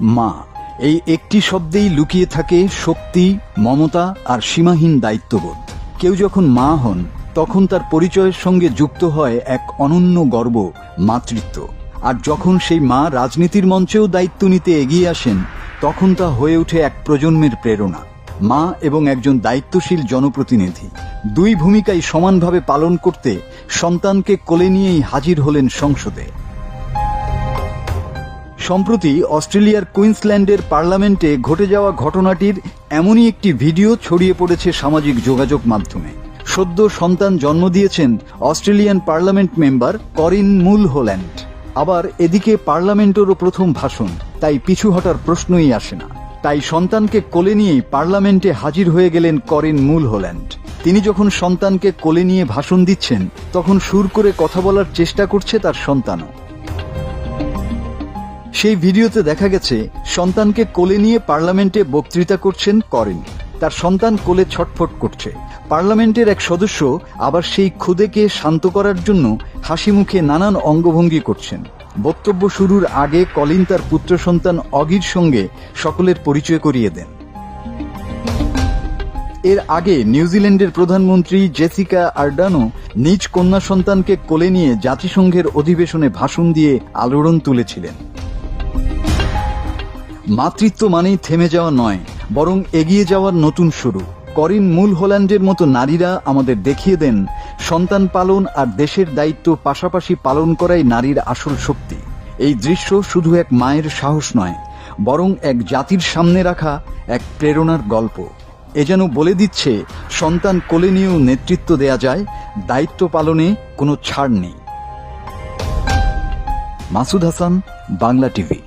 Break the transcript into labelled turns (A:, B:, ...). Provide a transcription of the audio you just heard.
A: মা। এই একটি শব্দেই লুকিয়ে থাকে শক্তি, মমতা আর সীমাহীন দায়িত্ববোধ। কেউ যখন মা হন, তখন তার পরিচয়ের সঙ্গে যুক্ত হয় এক অনন্য গর্ব, মাতৃত্ব। আর যখন সেই মা রাজনীতির মঞ্চেও দায়িত্ব নিতে এগিয়ে আসেন, তখন তা হয়ে ওঠে এক প্রজন্মের প্রেরণা। মা এবং একজন দায়িত্বশীল জনপ্রতিনিধি। দুই ভূমিকাই সমানভাবে পালন করতে সন্তানকে কোলে নিয়েই হাজির হলেন সংসদে। সম্প্রতি অস্ট্রেলিয়ার কুইন্সল্যান্ডের পার্লামেন্টে ঘটে যাওয়া ঘটনাটির এমনই একটি ভিডিও ছড়িয়ে পড়েছে সামাজিক যোগাযোগ মাধ্যমে। সদ্য সন্তান জন্ম দিয়েছেন অস্ট্রেলিয়ান পার্লামেন্ট মেম্বার করিন মুল হোল্যান্ড। আবার এদিকে পার্লামেন্টেরও প্রথম ভাষণ, তাই পিছু হটার প্রশ্নই আসে না। তাই সন্তানকে কোলে নিয়েই পার্লামেন্টে হাজির হয়ে গেলেন করিন মুল হোল্যান্ড। তিনি যখন সন্তানকে কোলে নিয়ে ভাষণ দিচ্ছেন, তখন সুর করে কথা বলার চেষ্টা করছে তার সন্তানও। সেই ভিডিওতে দেখা গেছে, সন্তানকে কোলে নিয়ে পার্লামেন্টে বক্তৃতা করছেন করেন। তার সন্তান কোলে ছটফট করছে। পার্লামেন্টের এক সদস্য আবার সেই খুদেকে শান্ত করার জন্য হাসি মুখে নানান অঙ্গভঙ্গি করছেন। বক্তব্য শুরুর আগে কলিন তার পুত্র সন্তান অগির সঙ্গে সকলের পরিচয় করিয়ে দেন। এর আগে নিউজিল্যান্ডের প্রধানমন্ত্রী জেসিকা আর্ডানো নিজ কন্যা সন্তানকে কোলে নিয়ে জাতিসংঘের অধিবেশনে ভাষণ দিয়ে আলোড়ন তুলেছিলেন। মাতৃত্ব মানেই থেমে যাওয়া নয়, বরং এগিয়ে যাওয়ার নতুন শুরু। করিন মূল হোল্যান্ডের মতো নারীরা আমাদের দেখিয়ে দেন, সন্তান পালন আর দেশের দায়িত্ব পাশাপাশি পালন করাই নারীর আসল শক্তি। এই দৃশ্য শুধু এক মায়ের সাহস নয়, বরং এক জাতির সামনে রাখা এক প্রেরণার গল্প। এ যেন বলে দিচ্ছে, সন্তান কোলে নিয়েও নেতৃত্ব দেয়া যায়, দায়িত্ব পালনে কোনো ছাড় নেই। মাসুদ হাসান, বাংলা টিভি।